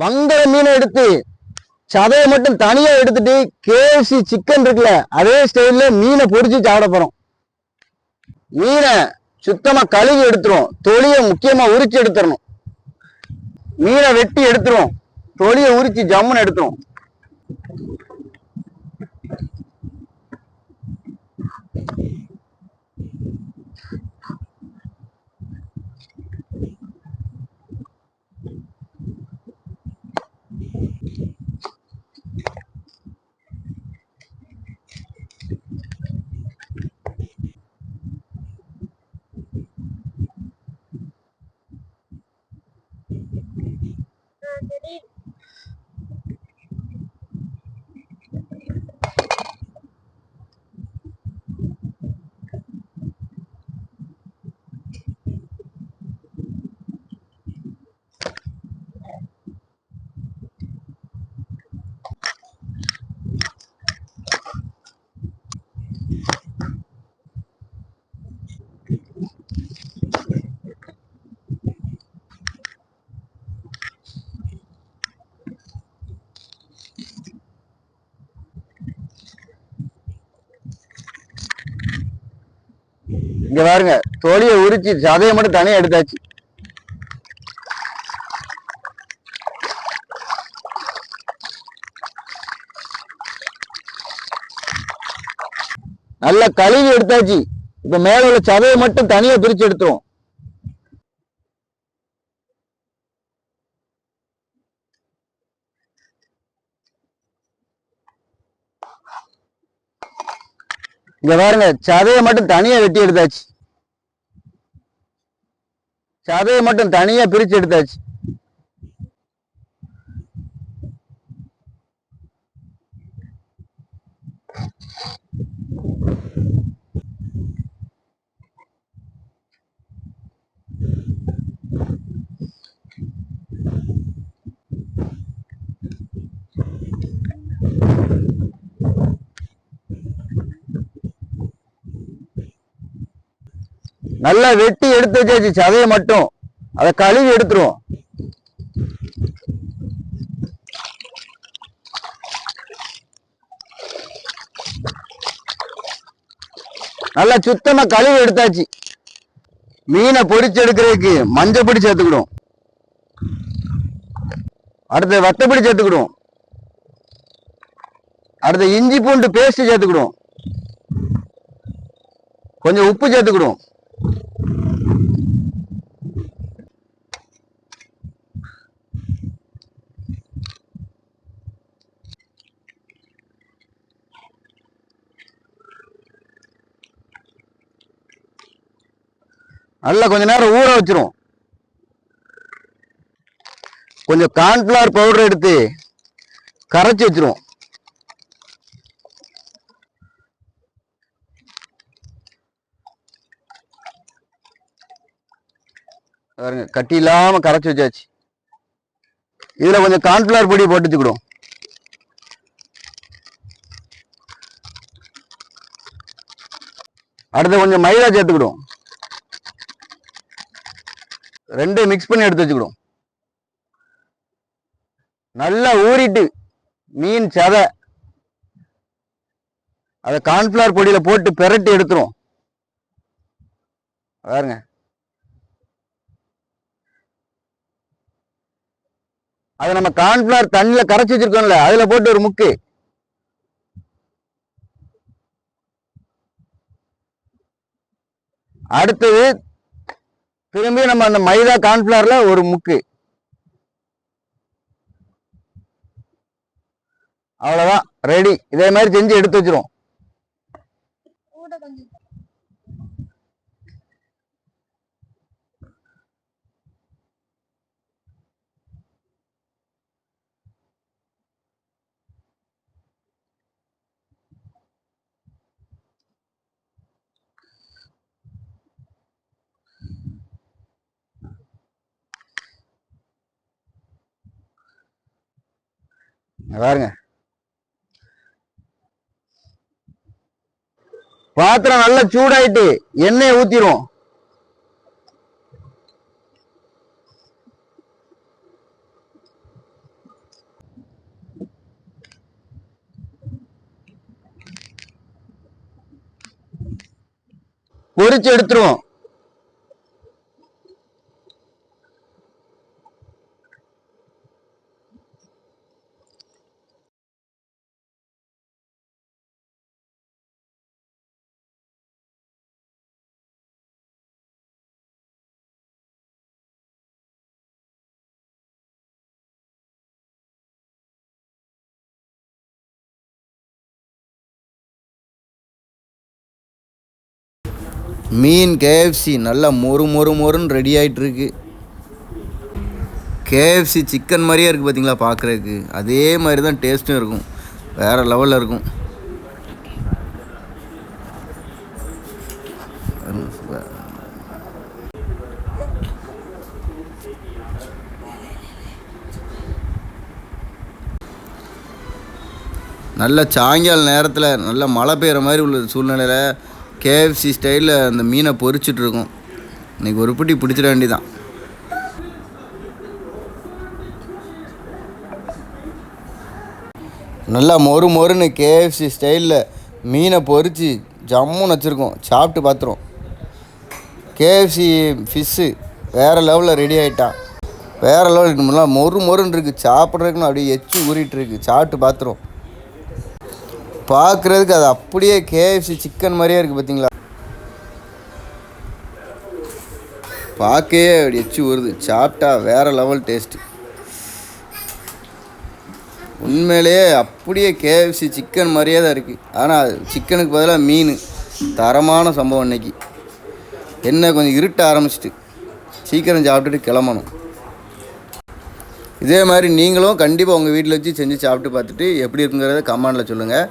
வங்கல மீனை எடுத்து சதையை மட்டும் தனியா எடுத்துட்டு கேஎஃப்சி சிக்கன் இருக்குல்ல அதே ஸ்டைல்ல மீனை பொரிச்சு சாப்பிட போறோம். மீனை சுத்தமா கழுவி எடுத்துரும். தொழியை முக்கியமா உரிச்சு எடுத்துடணும் மீனை வெட்டி எடுத்துரும். தொழியை உரிச்சு ஜம்முன்னு எடுத்துரும். இங்க பாருங்க தொலியை உரிச்சு சதையை மட்டும் தனியா எடுத்தாச்சு. நல்லா கழுவி எடுத்தாச்சு. இப்ப மேல உள்ள சதையை மட்டும் தனியா பிரிச்சு எடுத்துருவோம். இங்க பாருங்க சதையை மட்டும் தனியா வெட்டி எடுத்தாச்சு. சதையை மட்டும் தனியா பிரிச்சு எடுத்தாச்சு. நல்லா வெட்டி எடுத்து வச்சாச்சு சதையை மட்டும். அதை கழுவி எடுத்துருவோம். நல்லா சுத்தமா கழுவி எடுத்தாச்சு. மீனை பொரிச்சு எடுக்கிறதுக்கு மஞ்சள் பொடி சேர்த்துக்கிடும் அடுத்து வத்தப்பொடி சேர்த்துக்கிடும் அடுத்து இஞ்சி பூண்டு பேஸ்ட் சேர்த்துக்கிடும் கொஞ்சம் உப்பு சேர்த்துக்கிடும் நல்லா கொஞ்ச நேரம் ஊற வச்சிரும். கொஞ்சம் கார்ன்ஃபிளவர் பவுடர் எடுத்து கரைச்சி வச்சிரும். பாருங்க கட்டி இல்லாமல் கரைச்சி வச்சாச்சு. இதில் கொஞ்சம் கார்ன்ஃபிளவர் பொடி போட்டு வச்சுக்கிடும் அடுத்து கொஞ்சம் மைதா சேர்த்துக்கிடும் ரெண்டு மிக்ஸ் பண்ணி எடுத்து வச்சுக்கிடும் நல்லா ஊறிட்டு மீன் சதை அதை கார்ன்ஃபிளவர் பொடியில போட்டு பெரட்டி எடுத்துரும் பாருங்க. அதை நம்ம கார்ன்ஃபிளவர் தண்ணியில் கரைச்சி வச்சிருக்கோம்ல அதுல போட்டு ஒரு முக்கு. அடுத்தது திரும்பி நம்ம அந்த மைதா கார்ன்ஃபிளவர்ல ஒரு முக்கு. அவ்வளோதான் ரெடி இதே மாதிரி செஞ்சு எடுத்து வச்சிரும் பாருங்க. பாத்திரம் நல்லா சூடாயிட்டு எண்ணெய் ஊத்திரும் பொறிச்சு எடுத்துருவோம். மீன் கேஎஃப்சி நல்லா மொறு மொறு மொறுன்னு ரெடி ஆயிட்டு இருக்கு கேஎஃப்சி சிக்கன் மாதிரியே இருக்குது பார்த்தீங்களா பார்க்குறதுக்கு அதே மாதிரி தான் டேஸ்ட்டும் இருக்கும். வேறு லெவலில் இருக்கும். நல்ல சாயங்கால நேரத்தில் நல்ல மழை பெய்கிற மாதிரி உள்ள சூழ்நிலையில் கேஎஃப்சி ஸ்டைலில் அந்த மீனை பொரிச்சிட்டு இன்றைக்கி ஒரு பிடி பிடிச்சிட வேண்டிதான் நல்லா மொறு மொறுன்னு கேஎஃப்சி ஸ்டைலில் மீனை பொறிச்சு ஜம்முன்னு வச்சுருக்கோம். சாப்பிட்டு பார்த்துருவோம் கேஎஃப்சி ஃபிஷ்ஷு வேறு லெவலில் ரெடி ஆகிட்டான் வேறு லெவல் நல்லா மொறு மொறுன்னு இருக்குது சாப்பிட்றதுக்குன்னு அப்படியே எச்சு ஊறிட்டு இருக்கு. சாப்பிட்டு பார்த்துருவோம் பார்க்குறதுக்கு அது அப்படியே கேஎஃப்சி சிக்கன் மாதிரியே இருக்குது பார்த்தீங்களா பார்க்கவே அப்படி எச்சு வருது சாப்பிட்டா வேறு லெவல் டேஸ்ட்டு உண்மையிலேயே அப்படியே கேஎஃப்சி சிக்கன் மாதிரியே தான் இருக்குது ஆனால் சிக்கனுக்கு பதிலாக மீன். தரமான சம்பவம் இன்னைக்கு. என்ன கொஞ்சம் இருட்ட ஆரம்பிச்சிட்டு சீக்கிரம் சாப்பிட்டுட்டு கிளம்பணும். இதே மாதிரி நீங்களும் கண்டிப்பாக உங்கள் வீட்டில் வச்சு செஞ்சு சாப்பிட்டு பார்த்துட்டு எப்படி இருக்குங்கிறத கமெண்டில் சொல்லுங்கள்